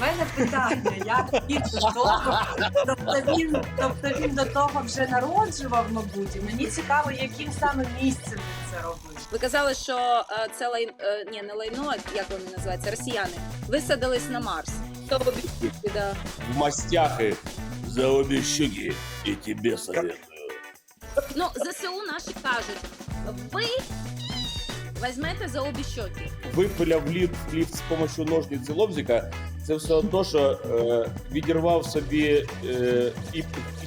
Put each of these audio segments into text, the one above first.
В мене питання, як він до того, тобто він, тобто він до того вже народжував, мабуть, і мені цікаво, яким саме місцем він це робив. Ви казали, що е, це лайн... е, ні, не лайно, як вони називаються, росіяни, висадились на Марс. То обіцяли, да. в мастяхи за обе щеки. И тебе советую. Ну, ЗСУ наші кажуть, ви візьмете за обі щоки. Випиляв ліфт, ліфт з допомогою ножниць і лобзика. Це все одно, що е, відірвав собі е,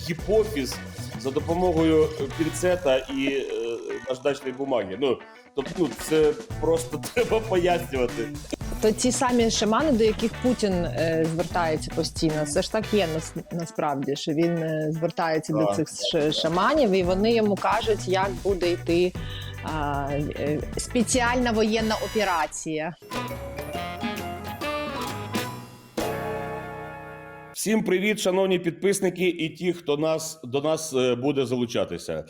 гіпофіз за допомогою пінцета і е, наждачної бумаги. Ну, тобто, ну, це просто треба пояснювати. То ті самі шамани, до яких Путін е, звертається постійно, це ж так є нас, насправді, що він е, звертається до цих ш- шаманів, і вони йому кажуть, як буде йти а, е, спеціальна воєнна операція. Всім привіт, шановні підписники і ті, хто нас до нас е, буде залучатися.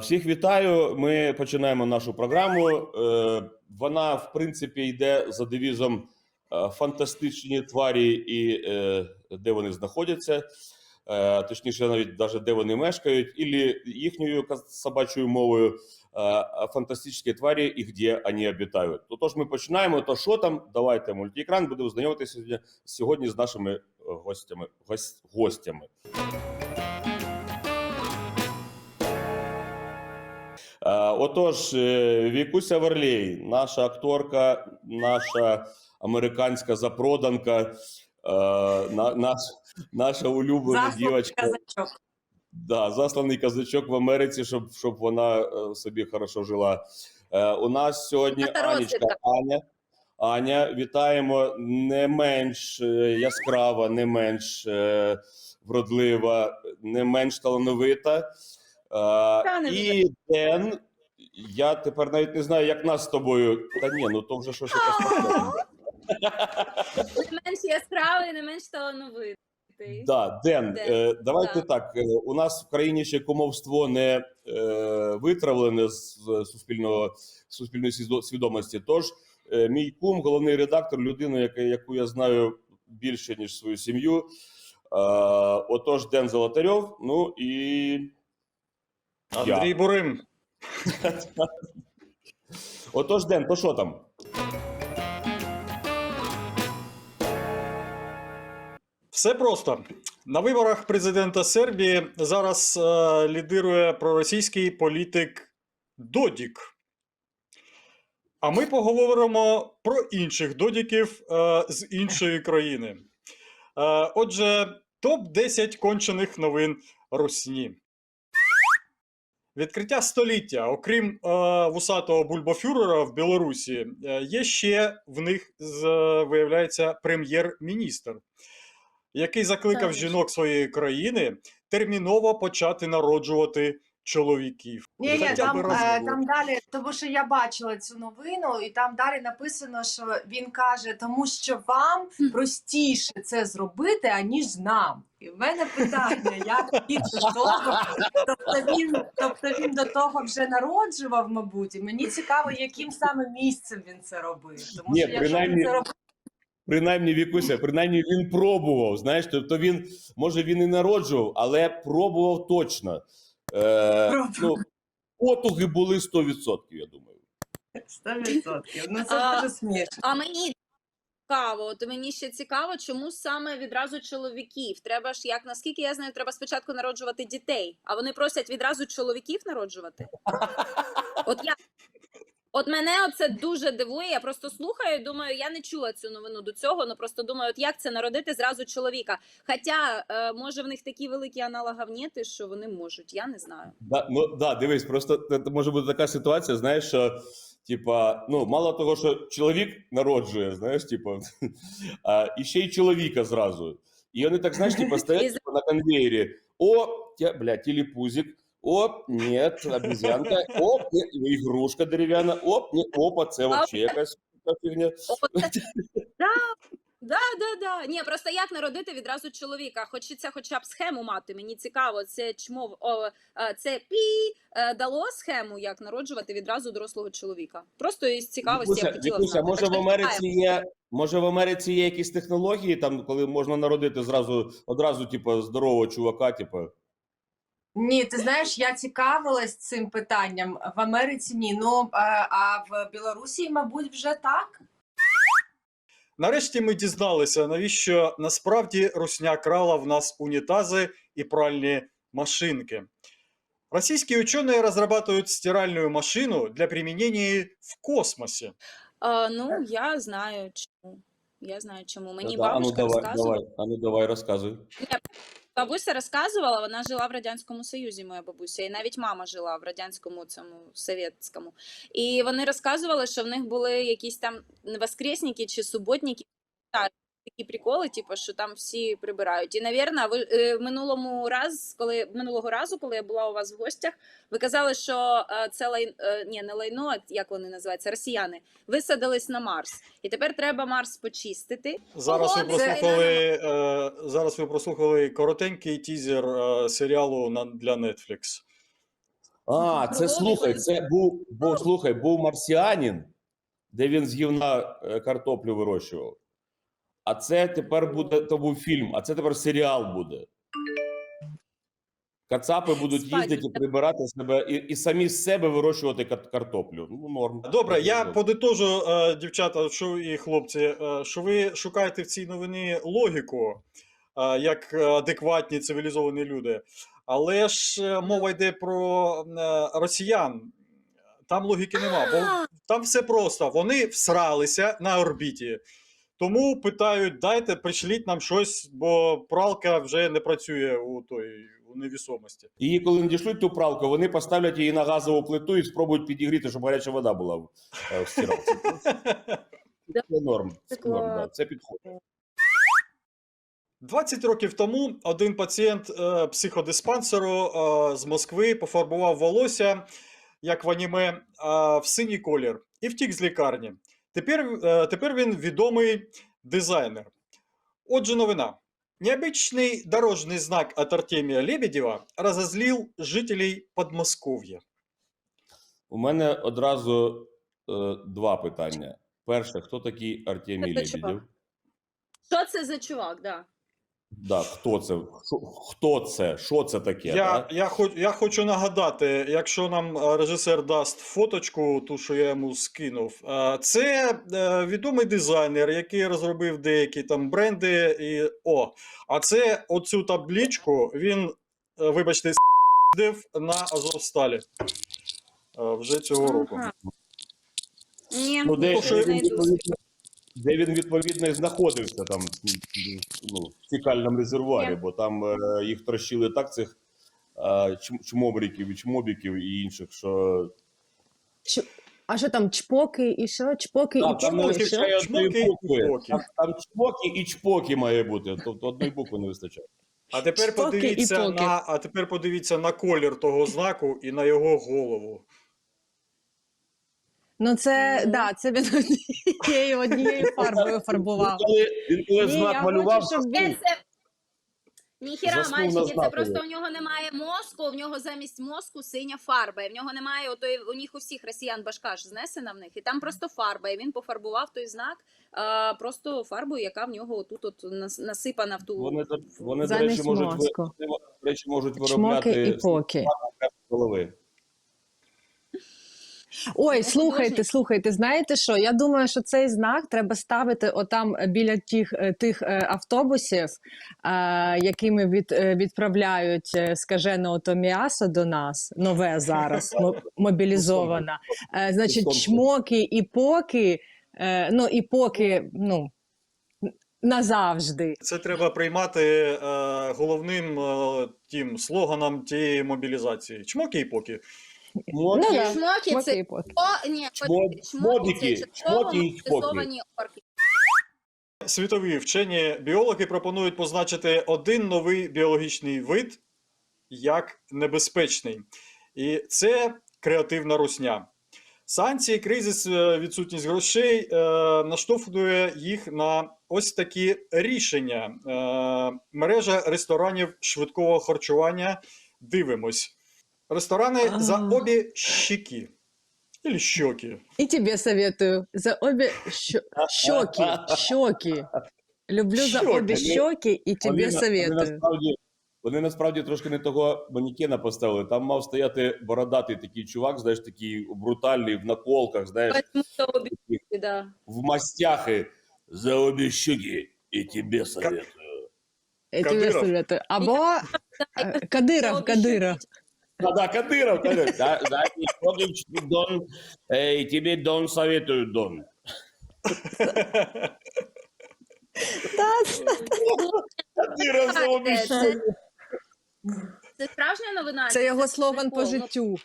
Всіх вітаю. Ми починаємо нашу програму. Е, Вона, в принципі, йде за девізом е, фантастичні тварі і де вони знаходяться. Точніше, навіть даже де вони мешкають, і їхньою собачою мовою фантастичні тварі і де вони обітають. Тож ми починаємо. То що там? Давайте мультиекран, будемо знайомитися сьогодні, сьогодні з нашими е, гостями. Гось, гостями. Е, Отож, Вікуся Варлей, наша акторка, наша американська запроданка, наш, наша улюблена дівчинка. Да, засланий казачок в Америці, щоб, щоб вона е, собі хорошо жила. Е, у нас сьогодні Анічка розвідка. Аня. Аня, вітаємо не менш е, яскрава, не менш е, вродлива, не менш талановита. Е, і Ден. Я тепер навіть не знаю, як нас з тобою. Та ні, ну то вже щось якось. Не менш яскравий, не менш талановитий. Да, Ден, Ден, е, давайте да. так. е, У нас в країні ще кумовство не е, витравлене з з суспільного суспільної свідомості. Тож е, мій кум, головний редактор, людина, яка, яку я знаю більше ніж свою сім'ю. Е, отож, Ден Золотарьов. Ну і я. Андрій Бурим. Отож, Ден, то що там? Все просто. На виборах президента Сербії зараз е, лідирує проросійський політик Додік. А ми поговоримо про інших додіків е, з іншої країни. Е, отже, топ-10 кончених новин Русні. Відкриття століття, окрім е, вусатого бульбофюрера в Білорусі, е, є ще в них з, виявляється прем'єр-міністр, який закликав жінок своєї країни терміново почати народжувати чоловіків. Ні, ні, там, е, там далі, тому що я бачила цю новину, і там далі написано, що він каже, тому що вам простіше це зробити, аніж нам. І в мене питання, як він до того, тобто він, тобто він до того вже народжував, мабуть, і мені цікаво, яким саме місцем він це робив. Тому Ні, що якщо принаймні- він це робив, Принаймні, Вікуся, принаймні він пробував. Знаєш, тобто він, може, він і народжував, але пробував точно. Е, ну, потуги були 100%, я думаю. 100%. Ну це А, дуже смішно. А мені цікаво, от мені ще цікаво, чому саме відразу чоловіків. Треба ж, як наскільки я знаю, треба спочатку народжувати дітей, а вони просять відразу чоловіків народжувати. От я. От мене це дуже дивує. Я просто слухаю. Думаю, я не чула цю новину до цього. Ну просто думаю, от як це народити зразу чоловіка. Хоча е, може в них такі великі аналоговніти, що вони можуть. Я не знаю. Да, ну, да, дивись, просто може бути така ситуація, знаєш, що, типа, ну, мало того, що чоловік народжує, знаєш, типа, а, і ще й чоловіка зразу. І вони так, знаєш, типа, стоять типа, на конвейері. О, тя, бля, телепузик. Оп, нет, обезьянка. Оп, ігрушка дерев'яна. Оп, ні, опа, це вообще якась фігня. Да, Да, да, да. Ні, просто як народити відразу чоловіка? Хочеться хоча б схему мати. Мені цікаво, це чмо о, е, це пі е, дало схему, як народжувати відразу дорослого чоловіка. Просто із цікавості я б хотіла Вікуся, знати. може в Америці є. Може в Америці є якісь технології, там, коли можна народити зразу одразу, типу, здорового чувака, типу. Ні, ти знаєш, я цікавилась цим питанням. В Америці ні. Ну а в Білорусі, мабуть, вже так. Нарешті ми дізналися, навіщо насправді русня крала в нас унітази і пральні машинки. Российские ученые разрабатывают стиральную машину для применения в космосе. А, ну, я знаю чому. Я знаю чому. Мені Да, а ну давай, розказувала. давай, а ну давай розказуй. Бабуся розказувала, вона жила в радянському союзі, моя бабуся, і навіть мама жила в радянському цьому совєтському. І вони розказували, що в них були якісь там воскресники чи суботники. Такі приколи, типу, що там всі прибирають. І, навірно, ви е, минулому раз, коли минулого разу, коли я була у вас в гостях, ви казали, що е, це лайн, е, ні, не лайно, а як вони називаються, росіяни, висадились на Марс. І тепер треба Марс почистити. Зараз ви Ого, це- прослухали, е, зараз ви прослухали коротенький тізер е, серіалу на, для Netflix. А, це слухай, це був, був слухай, був марсіанін, де він з гівна е, картоплю вирощував. А це тепер буде, то був фільм, а це тепер серіал буде. Кацапи будуть Справді. їздити і прибирати себе і, і самі з себе вирощувати кат- картоплю. Ну, норм. Добре, я подитожу, е, дівчата, що і хлопці, е, що ви шукаєте в цій новині логіку, е, як адекватні цивілізовані люди. Але ж мова йде про росіян. Там логіки нема, бо там все просто. Вони всралися на орбіті. Тому питають: дайте, пришліть нам щось, бо пралка вже не працює у той у невісомості. І коли надішлють ту пралку, вони поставлять її на газову плиту і спробують підігріти, щоб гаряча вода була в, е, в стиралці. Це норм. Це норм, да, це підходить. 20 років тому один пацієнт е, психодиспансеру е, з Москви пофарбував волосся, як в аніме, е, в синій колір і втік з лікарні. Тепер, е, тепер він відомий дизайнер. Отже, новина. Необычный дорожный знак от Артемия Лебедева разозлил жителей Подмосковья. У мене одразу е, два питання. Перше, хто такий Артемій Це чувак. Лебедєв? Що це за чувак? Да. Да, хто це? Шо, хто це? Що це таке? Я, да? я, хоч, я хочу нагадати, якщо нам е, режисер дасть фоточку, ту, що я йому скинув, е, це е, відомий дизайнер, який розробив деякі там бренди. І, о, а це оцю таблічку він, вибачте, с**див на Азовсталі вже цього року. Ага. Ні, Ну, де, не знайду. Де він відповідно і знаходився там ну, в цікальному резервуарі, бо там е, їх трощили так, цих е, чмобриків і чмобіків і інших, що Ч- А що там, чпоки і що? Чпоки Так, і там не чпоки? вистачає одної Чмоки і букви. поки. Там, там чпоки і чпоки має бути. Тобто одної букви не вистачає. А тепер Шпоки і подивіться поки. на, а тепер подивіться на колір того знаку і на його голову. Ну це Мгм. да, це він однією однією фарбою фарбував. Він коли, він знак малював. Ніхіра, мальчики, це просто у нього немає мозку, в нього замість мозку синя фарба. І в нього немає отої, у них у всіх росіян башка ж знесена в них, і там просто фарба. І він пофарбував той знак а, просто фарбою, яка в нього отут от насипана в ту. вони, вони до речі, можуть, мозку. до речі, можуть Чмоки і виробляти поки. голови. Ой, слухайте, слухайте, знаєте що? Я думаю, що цей знак треба ставити отам біля тих, е, тих е, автобусів, е, якими від, е, відправляють скажене ото м'ясо до нас, нове зараз, мо- мобілізоване. Е, Значить, чмоки і поки, е, ну і поки, ну, назавжди. Це треба приймати е, головним е, тим слоганом тієї мобілізації. Чмоки і поки. Моки, Ну, да. Чмоки це і поки. о, ні, Чмо- чмоки і чмоки орки. Світові вчені біологи пропонують позначити один новий біологічний вид як небезпечний. І це креативна русня. Санкції, кризис, е, відсутність грошей е, наштовхує їх на ось такі рішення. Е, мережа ресторанів швидкого харчування. Дивимось. Ресторани за А. обі щеки. Или щоки. И тебе советую за обе щ- щеки, щеки. Люблю за Щеки. обе щеки и тебе Вони, на- вони, советую. насправді, вони насправді трошки не того манікена поставили. Там мав стояти бородатий такий чувак, знаєш, такий брутальний в наколках, знаєш, Возьму за обі щоки, да. в мастяхи за обі щеки. І тебе советую. Я тебе Кадыров. советую. Або э, Кадыров, Обе Кадыров. Да, да, Кадыров, Кадыров. Да, да, и щеки, Дон, э, и тебе Дон советую, Дон. Кадыров за обі Це- щеки. Це справжня новина? Це чи його слоган по прикол? Ну, життю.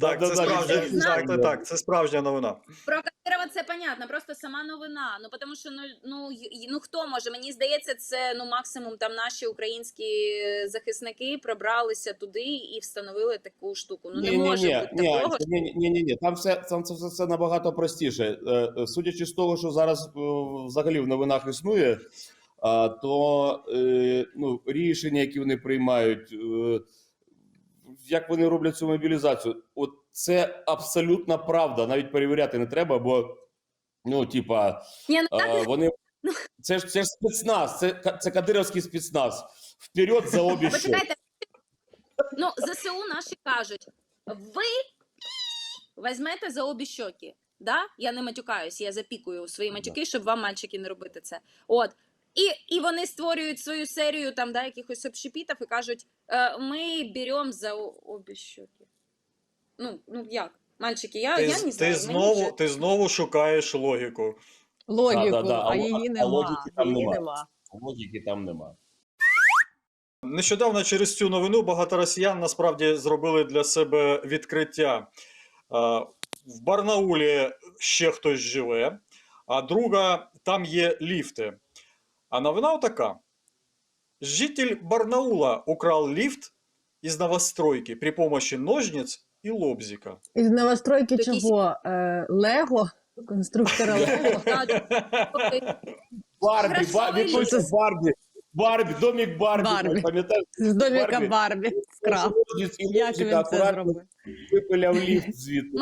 Так, це справжня, так, знає. так, так, це справжня новина. Про Кадирова це понятно, просто сама новина. Ну тому що ну, ну, й- ну хто може? Мені здається, це ну максимум там наші українські захисники пробралися туди і встановили таку штуку. Ну не може бути ні, такого. ні, ні, ні, ні. Там все там це все, все набагато простіше. Е, е, Судячи з того, що зараз е, взагалі в новинах існує, то ну, рішення, які вони приймають, як вони роблять цю мобілізацію, от це абсолютна правда. Навіть перевіряти не треба, бо ну, типа, Ні, ну а, вони. Це ж це ж спецназ, це, це кадировський спецназ. Вперед за обі почекайте. Ну ЗСУ наші кажуть, ви візьмете за обі щоки. Да? Я не матюкаюсь, я запікую свої матюки, щоб вам, мальчики, не робити це. От. І, і вони створюють свою серію там, да, якихось общепітів і кажуть: е, ми беремо за обі щоки. Ну, ну як? Мальчики, я, Ти, я не ти, знаю. мені знову, вже- ти знову шукаєш логіку. Логіку, Да, да, да. А а її а нема. логіки там Її нема. нема. Логіки там нема. Нещодавно через цю новину багато росіян насправді зробили для себе відкриття. Е, В Барнаулі ще хтось живе, а друга там є ліфти. А новина така: житель Барнаула украл лифт из новостройки при помощи ножниц и лобзика. Із новостройки Якісь- чого? Е, Лего? Конструктора Лего? Барбі, Хорошо, Барбі, Лілі. точно Барбі. Барбі, домик Барбі. Барбі. Пам'ятаєш? З доміка Барбі. Барбі вкрав. Як він це зробив? випиляв ліфт звідти.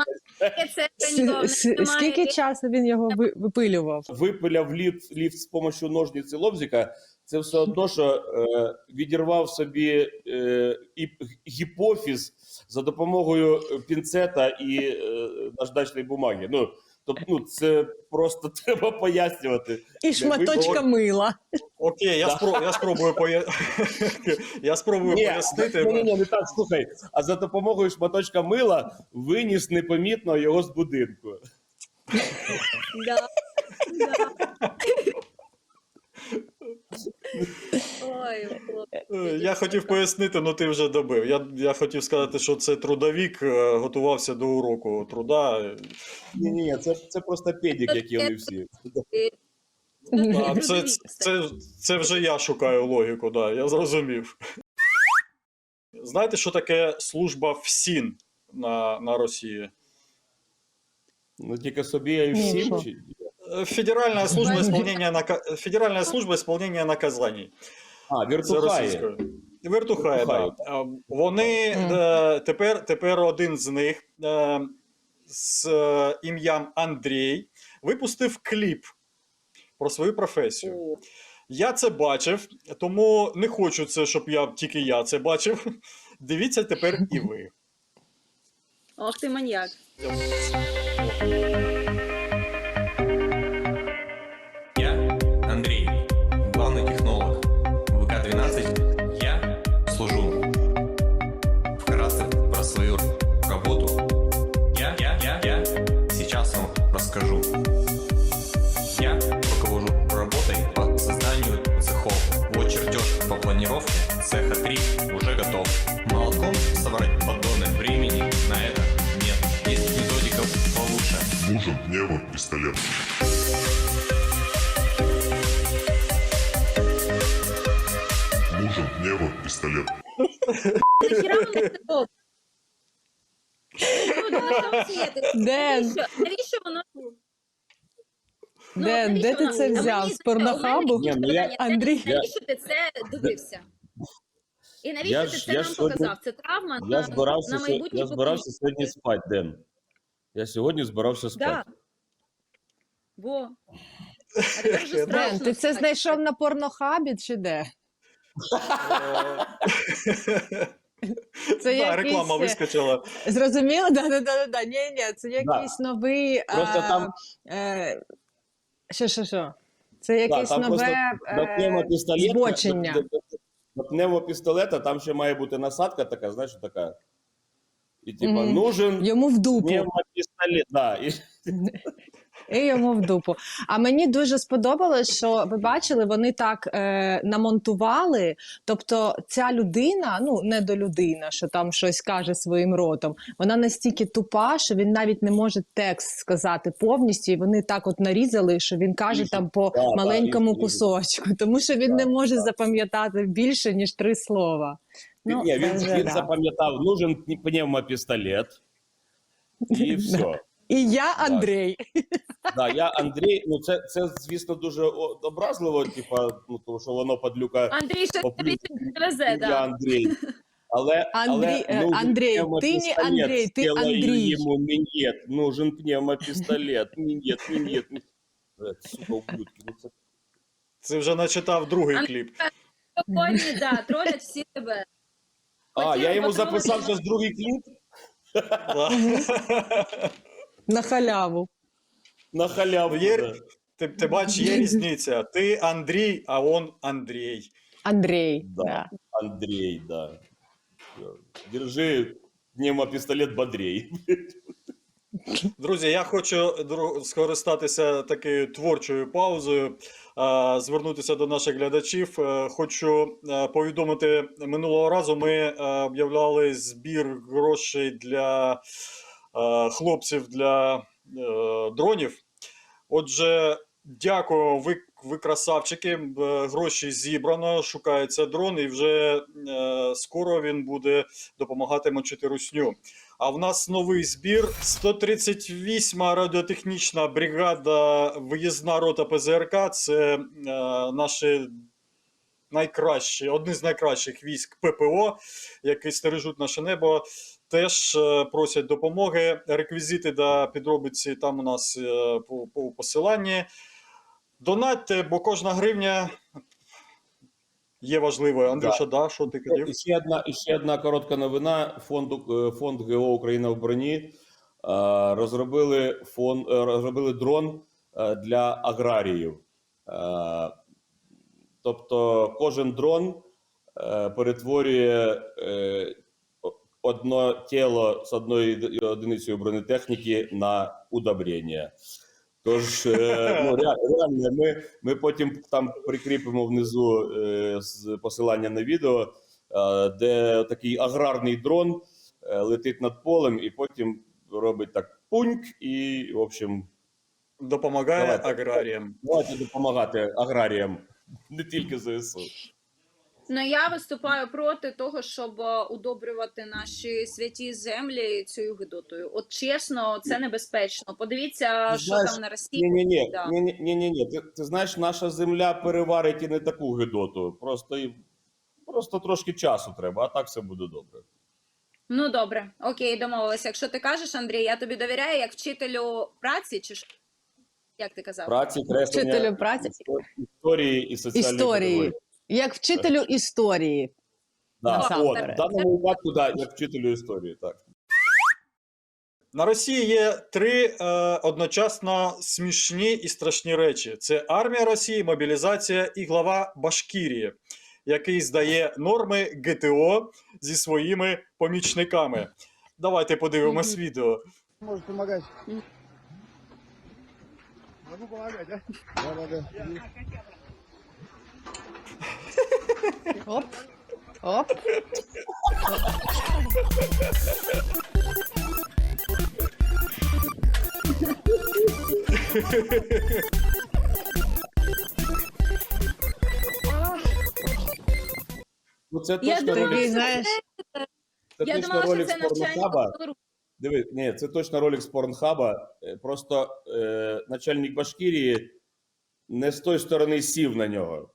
Це С- с- Скільки часу він його ви- випилював? Випиляв ліфт, ліфт з допомогою ножниць і лобзика. Це все одно, що е, відірвав собі е, і гіпофіз за допомогою пінцета і е, наждачної бумаги. Ну, тобто, ну, це просто треба пояснювати. І шматочка ви- мила. Окей, я, Да. спро, я спробую поя... я спробую Ні, пояснити. ні, ні, ні, не так, слухай. А за допомогою шматочка мила виніс непомітно його з будинку. Да. Ой, хлопці. Е, Я хотів пояснити, але ти вже добив. Я, я хотів сказати, що це трудовік е, готувався до уроку труда. Ні, ні, ні, це, це просто педик, які вони всі. А це, це, це вже я шукаю логіку, да, я зрозумів. Знаєте, що таке служба ФСІН на, на Росії? Ну тільки собі і Ні, всім. Е, Федеральная служба исполнения, нака... Федеральная служба исполнения наказаний. А. Вертухає, Вертухає. так. Да. Вони е, тепер, тепер один з них е, з е, ім'ям Андрій випустив кліп про свою професію. Я це бачив, тому не хочу це, щоб я тільки я це бачив. Дивіться тепер і ви. Ох ти маньяк. Люди, на що ви смієтесь? Ден, Навіщо, навіщо воно? Ну, Де, ти це взяв? З порнохабу? ну Андрій. Навіщо ти це дивився? І навіщо Я ти ж- це я нам сьогодні- показав? Це травма Я на, збирався, на майбутнє я збирався сьогодні спати, Ден. Я сьогодні збирався спати. Да. Во. А тепер вже страшно Ден, ти це спати. знайшов на порнохабі чи де? Це Да, якийсь, реклама е, вискочила. Зрозуміло? Да, да, да, да. Ні, ні, це якийсь новий. Просто а, там- е, що, що, що? Це Да, якесь там просто нове До е, пневмопістолета, збочення. до, до, до пневмопістолета там ще має бути насадка така, знаєш, така. І типа, Мгм. нужен Йому в дупу. Да, і, йому в дупу. А мені дуже сподобалось, що ви бачили, вони так е, намонтували. Тобто, ця людина, ну не до людина, що там щось каже своїм ротом, вона настільки тупа, що він навіть не може текст сказати повністю. І вони так от нарізали, що він каже там по Да, да, маленькому різали. кусочку, тому що він не може запам'ятати більше ніж три слова. Ну, ні, він, вже він да. запам'ятав, нужен пневмопістолет. І все. І я Андрій. Да, я Андрій, ну це, це звісно, дуже образливо, типа, ну, тому що воно падлюка Андрій Поплюс. тобі привезе, я да. Андрій. Але, Андрій, але нужен Андрій, ти не. Андрій, ти Андрій. Ему минет, нужен пневмопістолет, минет. Блядь, Сука, ублюдки, ну це Це вже начитав другий кліп. Сьогодні, да, тролять всі тебе. А, я йому записав зараз другий кліп На халяву. на халяву. Є- да. Ти, ти бачиш, є різниця. Ти Андрій, а он Андрій. Андрій. Да. Да. Андрей, да. Держи пневмопістолет бодрей. Друзі, я хочу скористатися такою творчою паузою, звернутися до наших глядачів. Е, Хочу е, повідомити минулого разу. Ми е, об'являли збір грошей для хлопців для дронів. Отже, дякую, ви, ви красавчики. Гроші зібрано, шукається дрон, і вже скоро він буде допомагати мочити русню. А в нас новий збір. 138-ма радіотехнічна бригада, виїзна рота ПЗРК. Це е, наші найкращі, одні з найкращих військ ППО, які стережуть наше небо. Теж е, просять допомоги. Реквізити до підробиці там у нас е, по, по посиланні. Донатьте, бо кожна гривня є важливою. Андрюша, да, що ти хотів? І ще одна, і ще одна коротка новина. Фонду, е, фонд ГО Україна в броні е, розробили, фон, е, розробили дрон е, для аграріїв. Е, Тобто кожен дрон е, перетворює е, о- одно тіло з одною одиницею бронетехніки на удобрення. Тож, е, ну, реально, ми, ми потім там прикріпимо внизу е, з посилання на відео, е, де такий аграрний дрон летить над полем і потім робить так пуньк, і, в общем, Допомагає Давайте. аграріям. давайте допомагати аграріям, не тільки ЗСУ. Ну я виступаю проти того, щоб е, удобрювати наші святі землі цією гидотою. От чесно, це небезпечно. Подивіться, Ти що знаєш, там на Росії. Ні, ні, ні, Да. ні, ні, ні, ні. Ти, ти знаєш, наша земля переварить і не таку гидоту. Просто, і- просто трошки часу треба, а так все буде добре. Ну добре, окей, домовилися. Якщо ти кажеш, Андрій, я тобі довіряю як вчителю праці, чи що? Як ти казав? Праці, креслення, Вчителю праці. історії і соціальної Історії. педагогіки. Як вчителю історії. Да. От, в даному випадку, да, як вчителю історії, так. На Росії є три е, одночасно смішні і страшні речі: це армія Росії, мобілізація і глава Башкірії, який здає норми ГТО зі своїми помічниками. Давайте подивимось відео. Может помогать. Мгм. Могу помогать, а? Да, да, да. Оп. Оп. Ну, це Я точно думала, ролик, знаєш, це Я точно думала, що ролик це з навчання порнохаба. Білорусі. Диви, ні, це точно ролик з порнхаба. Е, Просто е, начальник Башкірії не з тої сторони сів на нього.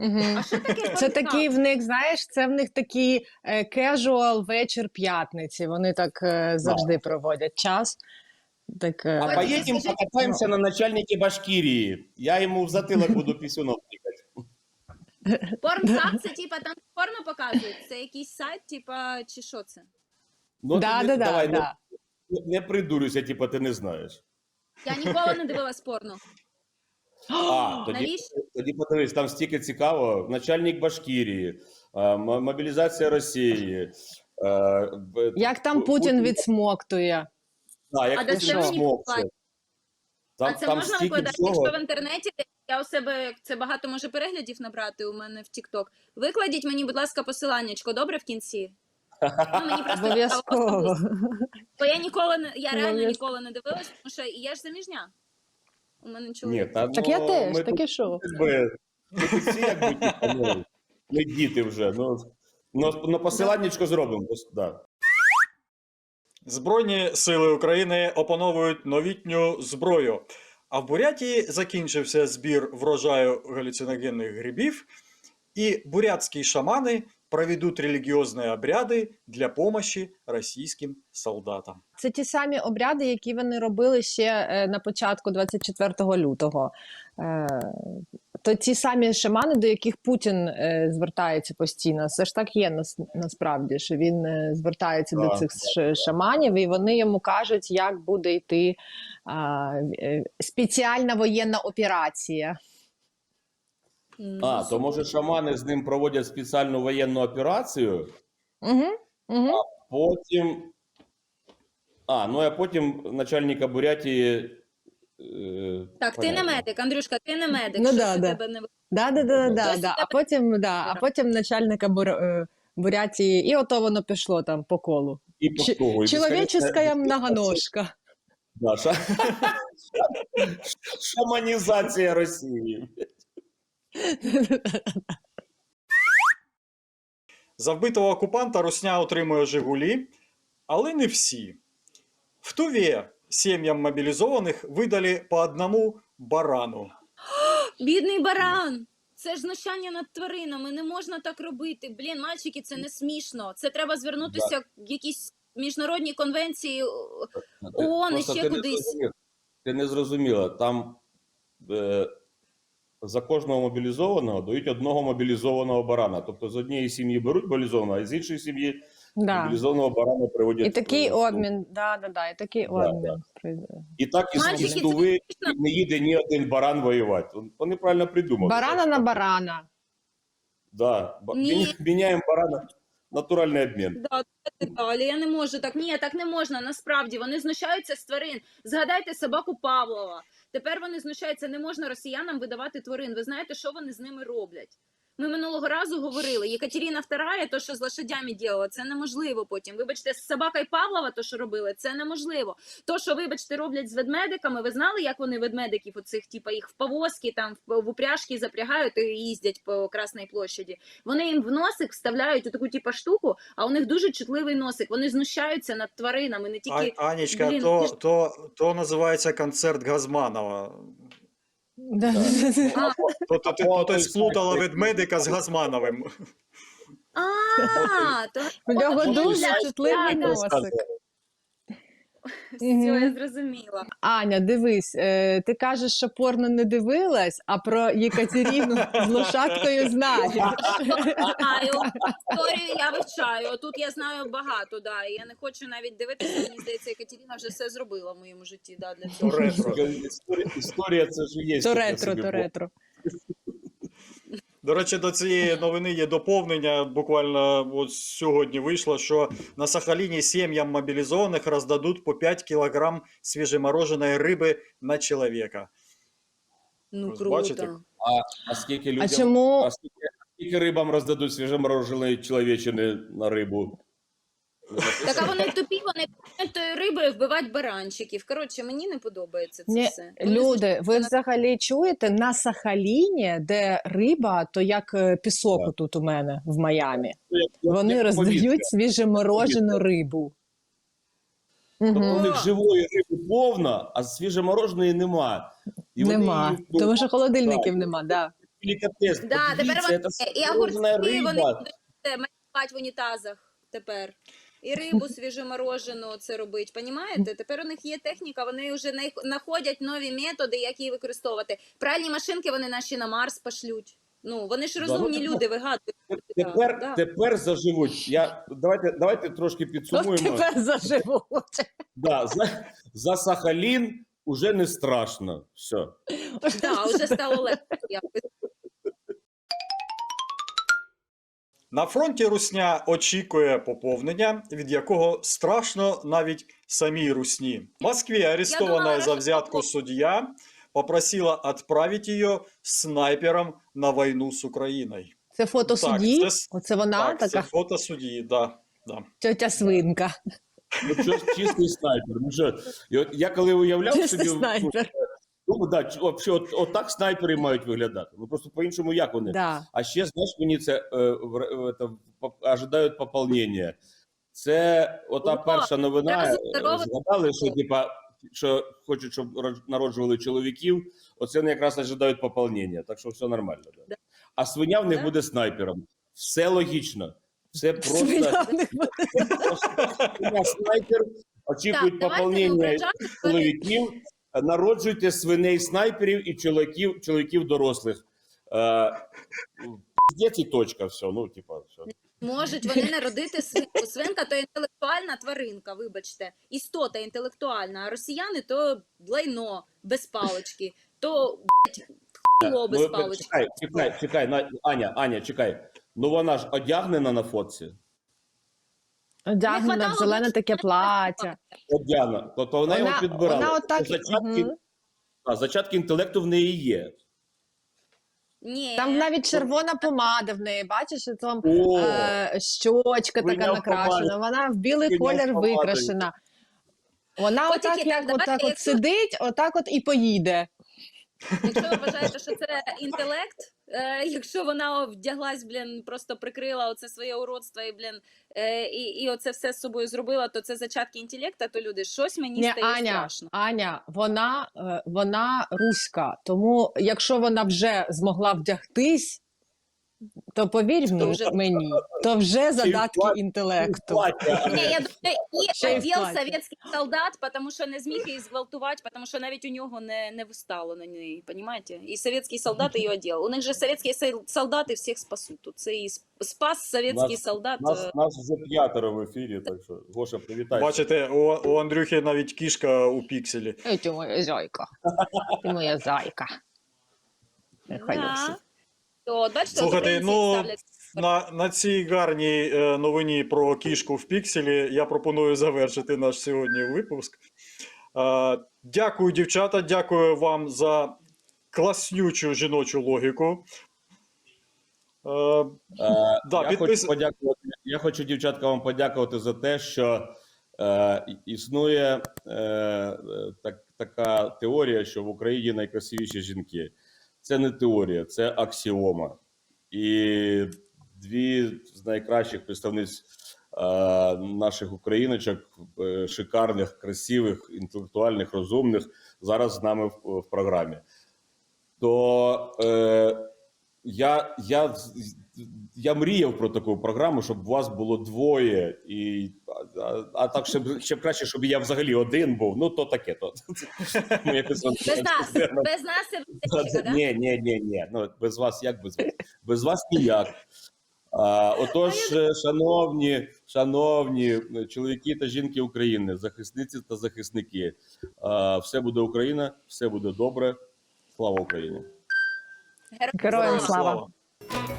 Мгм. А що таке Це такий в них, знаєш, це в них такий е, casual вечір п'ятниці. Вони так е, завжди проводять час. Так, е, А Ой, поїдемо скажіть- покатаємося на начальнике Башкірії. Я йому в затилок буду пісюном тикати. Порнхаб це типа там порно показують. Це якийсь сайт, типа, чи що це? Ну, да, ти да, не- да, давай, да. Не, не придурюйся, типу, ти не знаєш. Я ніколи не дивилась порно. А, тоді, Навіщо? тоді подивись, там стільки цікаво. Начальник Башкірії, е, м- мобілізація Росії. е, б- Як там Пу- Путін відсмоктує? Да, як А Путін це мені Там, а це там можна стільки викладати, всього. якщо в інтернеті я у себе це багато може переглядів набрати у мене в TikTok. Викладіть мені, будь ласка, посиланнячко, добре в кінці. Ну, мені просто Обов'язково. Бо я ніколи не я реально Обов'язково. ніколи не дивилась, тому що я ж заміжня. У мене Ні, чоловік. та, Так ну, я теж, ми таке що? якби, ми тут всі якби типу, ну, ми діти вже. Ну, ну, на посиланнячко зробимо. Да. Збройні сили України опановують новітню зброю. А в Бурятії закінчився збір врожаю галюциногенних грибів, і бурятські шамани проведуть релігіозні обряди для помощі російським солдатам. Це ті самі обряди, які вони робили ще е, на початку 24 лютого. Е, То ті самі шамани, до яких Путін е, звертається постійно. Це ж так є нас, насправді, що він звертається до цих шаманів, і вони йому кажуть, як буде йти а, спеціальна воєнна операція. А, то може шамани з ним проводять спеціальну воєнну операцію, Угу, угу. потім. А, ну а потім начальника Бурятії. Е, Так, ти не понятно. медик, Андрюшка, ти не медик. Ну що да, да. тебе не Да, да, да, да, Хтось да. А потім, да, а потім начальника Бур... е, Бурятії, і ото воно пішло там по колу. І по Ч- кругу, і многоножка. Да, ша... Шаманізація Росії. За вбитого окупанта Русня отримує Жигулі, але не всі. В Туві сім'ям мобілізованих видали по одному барану. Бідний баран! Це ж знущання над тваринами. Не можна так робити. Блін, мальчики, це не смішно. Це треба звернутися в якісь міжнародні конвенції. ООН і Просто ще ти не кудись. зрозумів. Ти не зрозуміла. Там е, за кожного мобілізованого дають одного мобілізованого барана. Тобто з однієї сім'ї беруть мобілізованого, а з іншої сім'ї Да. мобілізованого барана приводять. І такий в- обмін, да, да, да, і такий Да, обмін. прийде. І так із, Мальчики, із це Туви смішно. не їде ні один баран воювати. Вони правильно придумали. Барана на барана. Да. Ні. Міняємо барана. Натуральний обмін. Да, давайте. Я не можу так. Ні, так не можна. Насправді вони знущаються з тварин. Згадайте собаку Павлова. Тепер вони знущаються. Не можна росіянам видавати тварин. Ви знаєте, що вони з ними роблять? Ми минулого разу говорили. Єкатеріна II, то, що з лошадями діяла, це неможливо потім. Вибачте, з собакою Павлова, то, що робили, це неможливо. То, що, вибачте, роблять з ведмедиками, ви знали, як вони ведмедиків, оцих, типа, їх в повозки, там, в упряжки запрягають і їздять по Красній площаді. Вони їм в носик вставляють таку типу штуку, а у них дуже чутливий носик. Вони знущаються над тваринами, не тільки А, Анечка, блін, то, то, то називається концерт Газманова. Да. А, То, то, ти- ти сплутала ведмедика з Газмановим. а, то У нього дуже чутливий носик. все, я зрозуміла. Аня, дивись, е, ти кажеш, що порно не дивилась, а про Єкатеріну з лошадкою знаєш. Знаю, історію я вивчаю. Тут я знаю багато, да. І я не хочу навіть дивитися. Мені здається, Екатерина вже все зробила в моєму житті. Да, для цього. Ретро. Історія, історія це ж є. То таке ретро, собі. то ретро. До речі, до цієї новини є доповнення. Буквально от сьогодні вийшло, що на Сахаліні сім'ям мобілізованих роздадуть по 5 кілограм свіжемороженої риби на чоловіка. Ну круто. бачите? А скільки людям, А чому а скільки, скільки рибам роздадуть свіжемороженої чоловічини на рибу? Так а вони тупі, вони тої риби вбивати баранчиків. Коротше, мені не подобається це Ні, все. Вони люди, ви взагалі чуєте на Сахаліні, де риба, то як е, пісок Так. тут у мене в Майамі. Як Вони роздають свіжеморожену рибу. Тобто у Мгм. них живої риби повно, а свіжомороженої нема. І вони Нема. її, ну, Тому що холодильників так. нема, да. делікатес. Да, тепер Подивіться, вони це і сморожена огурці вони риба. будуть е, малювати в унітазах тепер. І рибу свіжоморожену це робить. Понімаєте? Тепер у них є техніка, вони вже знаходять нові методи, як її використовувати. Пральні машинки вони наші на Марс пошлють. Ну вони ж Да, розумні ну, люди, вигадують. Тепер, Да. тепер заживуть. Я, давайте, давайте трошки підсумуємо. тепер заживуть. Да, за, за Сахалін уже не страшно. Все. Да, вже стало легко. На фронті Русня очікує поповнення, від якого страшно навіть самій Русні. В арестованная думала, за взятку судья попросила отправить ее снайпером на войну с Украиной. Це фото Так, судді? це Оце вона так, це фото судді, да, да. тьотя свинка. Ну, чистий снайпер. Ну, що, я коли уявляв Чистий собі, снайпер. Ну, да, вообще, от, от так снайпери мають виглядати. Ну просто по-іншому як вони. Да. А ще, знаєш, мені це е, в- в- ожидають поповнення. Це ота О, перша новина. е, Згадали, що типа. Що хочуть, щоб народжували чоловіків, оце вони якраз ожидають поповнення, так що все нормально. Да. Да. А свиня в них Да. буде снайпером. Все логічно. Все просто снайпер, очікують поповнення чоловіків. Народжуйте свиней снайперів і чоловіків, чоловіків дорослих. Е, Піздець і точка, все. Ну, типа, все. Можуть вони народити свинку. Свинка то інтелектуальна тваринка, вибачте, істота інтелектуальна, а росіяни то лайно без палочки, то хуйло без Ну, палочки. чекай, чекай, чекай, Аня, Аня, чекай. Ну вона ж одягнена на фотці. Одягнена в хватало зелене таке плаття. Одягнена. Тобто вона, його підбирала. вона отак, зачатки, мгм. а, зачатки інтелекту в неї є. Ні, Там навіть червона помада в неї, бачиш, і там О, е, щочка така Прийняв накрашена, помаду. вона в білий Прийняв колір викрашена. Вона Котики, отак, так, як давайте, отак от якщо- сидить, отак от і поїде. Якщо ви вважаєте, що це інтелект, е, якщо вона вдяглась, блін, просто прикрила оце своє уродство і, блін, е, і, і оце все з собою зробила, то це зачатки інтелекта, то люди, щось мені Не, стає Аня, страшно. Аня, вона, е, вона руська, тому якщо вона вже змогла вдягтись, то повір То вже- мені, то вже задатки плаття, інтелекту. Ні, я думаю, і в оділ совєтський солдат, тому що не зміг її зґвалтувати, тому що навіть у нього не, не вистало на неї, понимаете? І совєтський солдат її оділ. У них же совєтські сол- солдати всіх спасуть. Тут це і спас совєтський Нас- солдат. Нас, е, нас вже п'ятеро в ефірі, так що Гоша, привітай. Бачите, у, у Андрюхи навіть кішка у пікселі. Ти моя зайка. Ти моя зайка. Не да. То, бачите, Слухайте, ну ставлять на, на цій гарній е, новині про кішку в пікселі я пропоную завершити наш сьогодні випуск. Е, дякую, дівчата, дякую вам за класнючу жіночу логіку. Е, Да, я, підпис- хочу подякувати, я хочу, дівчатка, вам подякувати за те, що е, існує е, е, так, така теорія, що в Україні найкрасивіші жінки. Це не теорія, це аксіома. І дві з найкращих представниць е, наших україночок, е, шикарних, красивих, інтелектуальних, розумних, зараз з нами в, в програмі. То е, я, я, я мріяв про таку програму, щоб у вас було двоє, і, а, а, так, щоб, щоб краще, щоб я взагалі один був. Ну, то таке. То, Ну, без нас, без нас? Ні, ні, ні, ні. Ну, без вас як без вас? Без вас ніяк. А, отож, е, шановні, шановні е, чоловіки та жінки України, захисниці та захисники, а, все буде Україна, все буде добре. Слава Україні! Героям слава. слава.